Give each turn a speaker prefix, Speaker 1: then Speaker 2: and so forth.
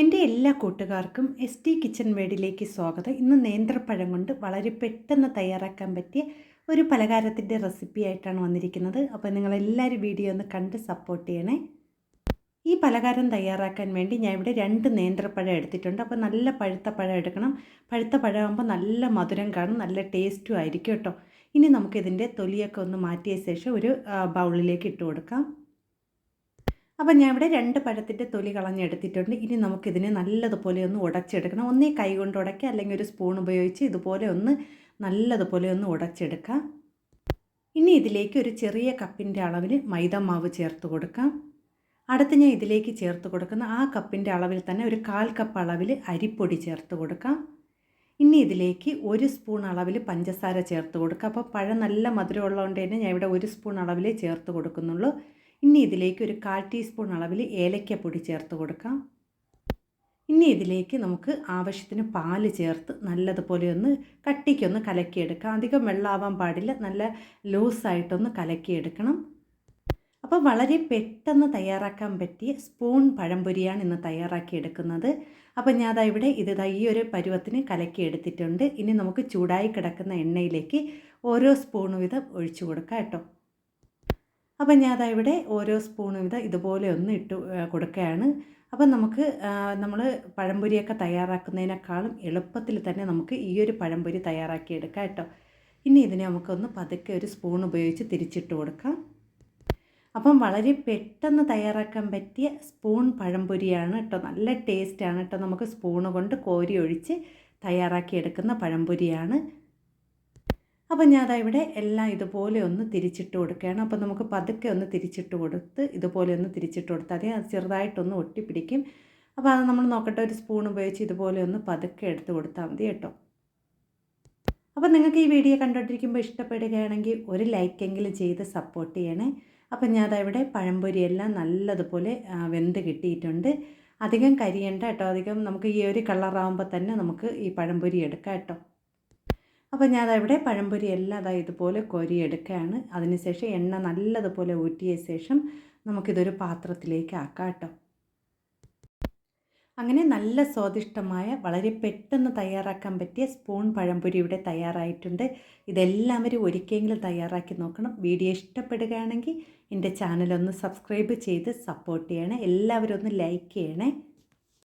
Speaker 1: എന്റെ എല്ലാ കൂട്ടുകാർക്കും എസ് ടി കിച്ചൺ വേഡിലേക്ക് സ്വാഗതം. ഇന്ന് നേന്ത്രപ്പഴം കൊണ്ട് വളരെ പെട്ടെന്ന് തയ്യാറാക്കാൻ പറ്റിയ ഒരു പലഹാരത്തിന്റെ റെസിപ്പി ആയിട്ടാണ് വന്നിരിക്കുന്നത്. അപ്പോൾ നിങ്ങളെല്ലാവരും വീഡിയോ ഒന്ന് കണ്ട് സപ്പോർട്ട് ചെയ്യണേ. ഈ പലഹാരം തയ്യാറാക്കാൻ വേണ്ടി ഞാൻ ഇവിടെ രണ്ട് നേന്ത്രപ്പഴം എടുത്തിട്ടുണ്ട്. അപ്പോൾ നല്ല പഴുത്ത പഴം എടുക്കണം. പഴുത്ത പഴമാകുമ്പോൾ നല്ല മധുരം കാണും നല്ല ടേസ്റ്റും ആയിരിക്കും കേട്ടോ. ഇനി നമുക്കിതിന്റെ തൊലിയൊക്കെ ഒന്ന് മാറ്റിയ ശേഷം ഒരു ബൗളിലേക്ക് ഇട്ട് കൊടുക്കാം. അപ്പം ഞാൻ ഇവിടെ രണ്ട് പഴത്തിന്റെ തൊലി കളഞ്ഞെടുത്തിട്ടുണ്ട്. ഇനി നമുക്കിതിനെ നല്ലതുപോലെ ഒന്ന് ഉടച്ചെടുക്കണം. ഒന്നേ കൈ കൊണ്ട് ഉടയ്ക്കുക അല്ലെങ്കിൽ ഒരു സ്പൂൺ ഉപയോഗിച്ച് ഇതുപോലെ ഒന്ന് നല്ലതുപോലെ ഒന്ന് ഉടച്ചെടുക്കാം. ഇനി ഇതിലേക്ക് ഒരു ചെറിയ കപ്പിന്റെ അളവിൽ മൈദ മാവ് ചേർത്ത് കൊടുക്കാം. അടുത്ത് ഞാൻ ഇതിലേക്ക് ചേർത്ത് കൊടുക്കുന്ന ആ കപ്പിന്റെ അളവിൽ തന്നെ ഒരു കാൽ കപ്പ് അളവിൽ അരിപ്പൊടി ചേർത്ത് കൊടുക്കാം. ഇനി ഇതിലേക്ക് ഒരു സ്പൂൺ അളവിൽ പഞ്ചസാര ചേർത്ത് കൊടുക്കുക അപ്പോൾ പഴം നല്ല മധുരമുള്ളതുകൊണ്ട് തന്നെ ഞാൻ ഇവിടെ ഒരു സ്പൂൺ അളവിലേ ചേർത്ത് കൊടുക്കുന്നുള്ളൂ. ഇനി ഇതിലേക്ക് ഒരു കാൽ ടീസ്പൂൺ അളവിൽ ഏലക്കപ്പൊടി ചേർത്ത് കൊടുക്കാം. ഇനി ഇതിലേക്ക് നമുക്ക് ആവശ്യത്തിന് പാൽ ചേർത്ത് നല്ലതുപോലെ ഒന്ന് കട്ടിക്കൊന്ന് കലക്കിയെടുക്കാം. അധികം വെള്ളമാവാൻ പാടില്ല. നല്ല ലൂസായിട്ടൊന്ന് കലക്കിയെടുക്കണം. അപ്പോൾ വളരെ പെട്ടെന്ന് തയ്യാറാക്കാൻ പറ്റിയ സ്പൂൺ പഴംപൊരിയാണ് ഇന്ന് തയ്യാറാക്കിയെടുക്കുന്നത്. അപ്പോൾ ഞാൻ ദാ ഇവിടെ ഇത് ഈ ഒരു പരുവത്തിന് കലക്കിയെടുത്തിട്ടുണ്ട്. ഇനി നമുക്ക് ചൂടായി കിടക്കുന്ന എണ്ണയിലേക്ക് ഓരോ സ്പൂൺ വീതം ഒഴിച്ചു കൊടുക്കാം കേട്ടോ. അപ്പം ഞാൻ അതാ ഇവിടെ ഓരോ സ്പൂണും ഇത് ഇതുപോലെ ഒന്ന് ഇട്ട് കൊടുക്കുകയാണ്. അപ്പം നമുക്ക് നമ്മൾ പഴംപൊരിയൊക്കെ തയ്യാറാക്കുന്നതിനേക്കാളും എളുപ്പത്തിൽ തന്നെ നമുക്ക് ഈ ഒരു പഴംപൊരി തയ്യാറാക്കിയെടുക്കാം കേട്ടോ. ഇനി ഇതിനെ നമുക്കൊന്ന് പതുക്കെ ഒരു സ്പൂൺ ഉപയോഗിച്ച് തിരിച്ചിട്ട് കൊടുക്കാം. അപ്പം വളരെ പെട്ടെന്ന് തയ്യാറാക്കാൻ പറ്റിയ സ്പൂൺ പഴംപൊരിയാണ് കേട്ടോ. നല്ല ടേസ്റ്റാണ് കേട്ടോ. നമുക്ക് സ്പൂണ് കൊണ്ട് കോരി ഒഴിച്ച് തയ്യാറാക്കിയെടുക്കുന്ന പഴംപൊരിയാണ്. അപ്പം ഞാൻ അതാ ഇവിടെ എല്ലാം ഇതുപോലെ ഒന്ന് തിരിച്ചിട്ട് കൊടുക്കുകയാണ്. അപ്പം നമുക്ക് പതുക്കെ ഒന്ന് തിരിച്ചിട്ട് കൊടുത്ത് ഇതുപോലെ ഒന്ന് തിരിച്ചിട്ട് കൊടുത്താൽ മതി. അത് ചെറുതായിട്ടൊന്ന് ഒട്ടിപ്പിടിക്കും. അപ്പോൾ അത് നമ്മൾ നോക്കട്ടെ ഒരു സ്പൂൺ ഉപയോഗിച്ച് ഇതുപോലെ ഒന്ന് പതുക്കെ എടുത്ത് കൊടുത്താൽ മതി കേട്ടോ. അപ്പം നിങ്ങൾക്ക് ഈ വീഡിയോ കണ്ടുകൊണ്ടിരിക്കുമ്പോൾ ഇഷ്ടപ്പെടുകയാണെങ്കിൽ ഒരു ലൈക്കെങ്കിലും ചെയ്ത് സപ്പോർട്ട് ചെയ്യണേ. അപ്പം ഞാൻ ഇവിടെ പഴംപൊരിയെല്ലാം നല്ലതുപോലെ വെന്ത് കിട്ടിയിട്ടുണ്ട്. അധികം കരിയണ്ട കേട്ടോ. അധികം നമുക്ക് ഈ ഒരു കളറാകുമ്പോൾ തന്നെ നമുക്ക് ഈ പഴംപൊരി എടുക്കാം കേട്ടോ. അപ്പോൾ ഞാൻ പഴംപൊരി എല്ലാം അതാ ഇതുപോലെ കൊരി എടുക്കുകയാണ് അതിനുശേഷം എണ്ണ നല്ലതുപോലെ ഊറ്റിയ ശേഷം നമുക്കിതൊരു പാത്രത്തിലേക്ക് ആക്കാം കേട്ടോ അങ്ങനെ നല്ല സ്വാദിഷ്ടമായ വളരെ പെട്ടെന്ന് തയ്യാറാക്കാൻ പറ്റിയ സ്പൂൺ പഴംപൊരി ഇവിടെ തയ്യാറായിട്ടുണ്ട്. ഇതെല്ലാവരും ഒരിക്കലെങ്കിലും തയ്യാറാക്കി നോക്കണം. വീഡിയോ ഇഷ്ടപ്പെടുകയാണെങ്കിൽ എന്റെ ചാനലൊന്ന് സബ്സ്ക്രൈബ് ചെയ്ത് സപ്പോർട്ട് ചെയ്യണേ. എല്ലാവരും ഒന്ന് ലൈക്ക് ചെയ്യണേ.